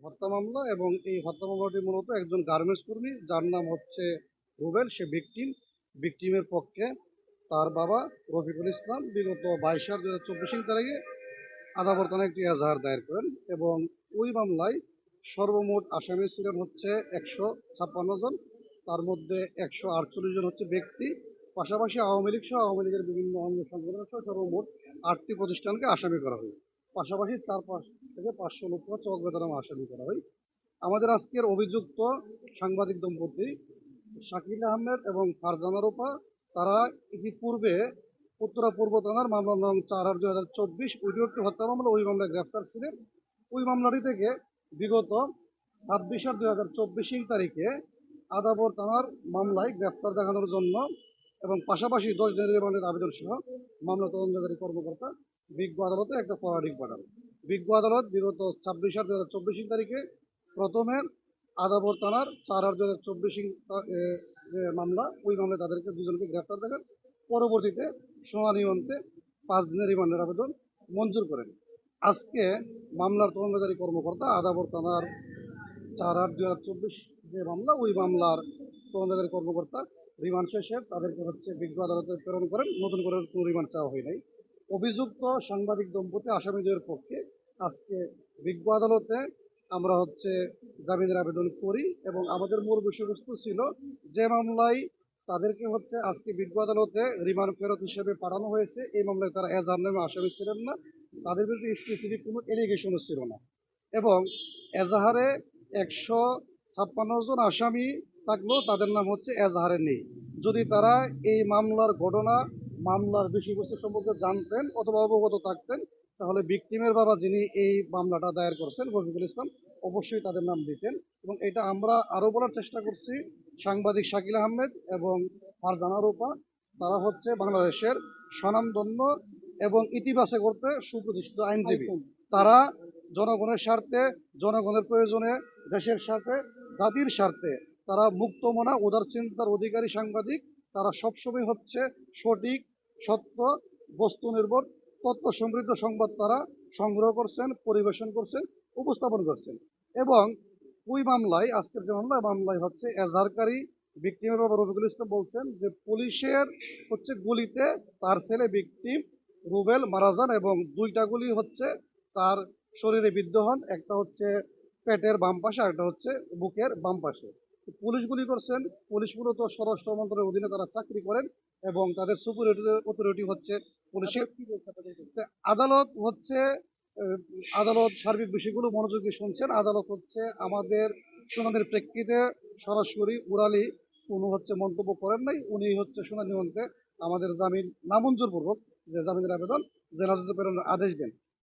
হত্যা মামলা এবং এই হত্যা মামলাটি মূলত একজন গার্মেন্টস কর্মী, যার নাম হচ্ছে রুবেল, সে ভিকটিম ভিকটিমের পক্ষে। তার বাবা রফিকুল ইসলাম, বিগত বাইশ সাল দু হাজার চব্বিশ তারিখে আদাবর্তনে একটি এজাহার দায়ের করেন এবং ওই মামলায় সর্বমোট আসামি ছিলেন হচ্ছে একশো ছাপ্পান্ন জন। তার মধ্যে একশো আটচল্লিশ জন হচ্ছে ব্যক্তি। পাশাপাশি আওয়ামী লীগ সহ আওয়ামী লীগের বিভিন্ন অঙ্গ সংগঠন সহ সর্বমোট আটটি প্রতিষ্ঠানকে আসামি করা হয় পাশাপাশি চার পাঁচ থেকে পাঁচশো লোক হচ্ছে অজ্ঞাতনামা আসামি করা হয়। আমাদের আজকের অভিযুক্ত সাংবাদিক দম্পতি শাকিল আহমেদ এবং ফারজানা রূপা, তারা ইতিপূর্বে উত্তরা পূর্ব থানার মামলা নং চার আট দুই হাজার চব্বিশ উইডিওটি হত্যা মামলা ওই মামলায় গ্রেফতার ছিলেন। ওই মামলাটি থেকে বিগত ছাব্বিশ আট দুই হাজার চব্বিশ তারিখে আদাবর থানার মামলায় গ্রেফতার দেখানোর জন্য এবং পাশাপাশি দশ দিনের রিমান্ডের আবেদন সহ মামলা তদন্তকারী কর্মকর্তা বিজ্ঞ আদালতে একটা ফরাডিক পাঠান বিজ্ঞ আদালত বিগত ছাব্বিশ আট দু হাজার চব্বিশ তারিখে প্রথমে আদাবর থানার চার আট দু হাজার চব্বিশ মামলা, ওই মামলায় তাদেরকে দুজনকে গ্রেফতার দেখান। পরবর্তীতে শুনানি অন্তে পাঁচ দিনের রিমান্ডের আবেদন মঞ্জুর করেন। আজকে মামলার তদন্তকারী কর্মকর্তা আদাবর থানার চার আট দু হাজার চব্বিশ যে মামলা, ওই মামলার তদন্তকারী কর্মকর্তা রিমান্ড শেষে তাদেরকে হচ্ছে বিজ্ঞ আদালতে প্রেরণ করেন। নতুন করে কোনো রিমান্ড চাওয়া হয় নাই। অভিযুক্ত সাংবাদিক দম্পতি আসামিদের পক্ষে আজকে বিজ্ঞ আদালতে আমরা হচ্ছে জামিনের আবেদন করি এবং আমাদের মূল বিষয়বস্তু ছিল যে মামলায় তাদেরকে হচ্ছে আজকে বিজ্ঞ আদালতে রিমান্ড ফেরত হিসেবে পাঠানো হয়েছে। এই মামলায় তারা এজাহার নামে আসামি ছিলেন না। তাদের বিরুদ্ধে স্পেসিফিক কোনো এলিগেশনও ছিল না। এবং এজাহারে একশো ছাপ্পান্ন জন আসামি থাকলেও তাদের নাম হচ্ছে এজাহারে নেই। যদি তারা এই মামলার ঘটনা মামলার বিষয়বস্তু সম্পর্কে জানতেন অথবা অবগত থাকতেন তাহলে ভিকটিমের বাবা যিনি এই মামলাটা দায়ের করেছেন রফিকুল ইসলাম অবশ্যই তাদের নাম দিতেন। এবং এটা আমরা আরও বলার চেষ্টা করছি সাংবাদিক শাকিল আহমেদ এবং ফারজানা রূপা তারা হচ্ছে বাংলাদেশের স্বনামধন্য এবং ইতিবাচক করতে সুপ্রতিষ্ঠিত আইনজীবী। তারা জনগণের স্বার্থে জনগণের প্রয়োজনে দেশের স্বার্থে জাতির স্বার্থে তারা মুক্তমনা উদার চিন্তার অধিকারী সাংবাদিক তারা সবসময় হচ্ছে সঠিক সত্য, বস্তু নির্ভর, তথ্য সমৃদ্ধ সংবাদ তারা সংগ্রহ করছেন, পরিবেশন করছেন, উপস্থাপন করছেন। এবং ওই মামলায়, আজকের যে মামলা মামলায় হচ্ছে এজাহারকারী ভিকটিমের বাবা রফিকুল ইসলাম বলছেন যে পুলিশের হচ্ছে গুলিতে তার ছেলে ভিকটিম রুবেল মারা যান এবং দুইটা গুলি হচ্ছে তার শরীরে বিদ্ধ হন। একটা হচ্ছে পেটের বাম পাশে একটা হচ্ছে বুকের বাম পাশে। পুলিশ গুলি করছেন। পুলিশ মূলত স্বরাষ্ট্র মন্ত্রণের অধীনে তারা চাকরি করেন এবং তাদের সুপারিটি অথরিটি হচ্ছে পুলিশের। আদালত হচ্ছে আদালত সার্বিক বিষয়গুলো মনোযোগী শুনছেন। আদালত হচ্ছে আমাদের শুনানির প্রেক্ষিতে সরাসরি উড়ালি কোনো হচ্ছে মন্তব্য করেন নাই। উনি হচ্ছে শুনানি অন্তে আমাদের জামিন নামঞ্জুর পূর্বক যে জামিনের আবেদন জেলা প্রেরণের আদেশ দেন।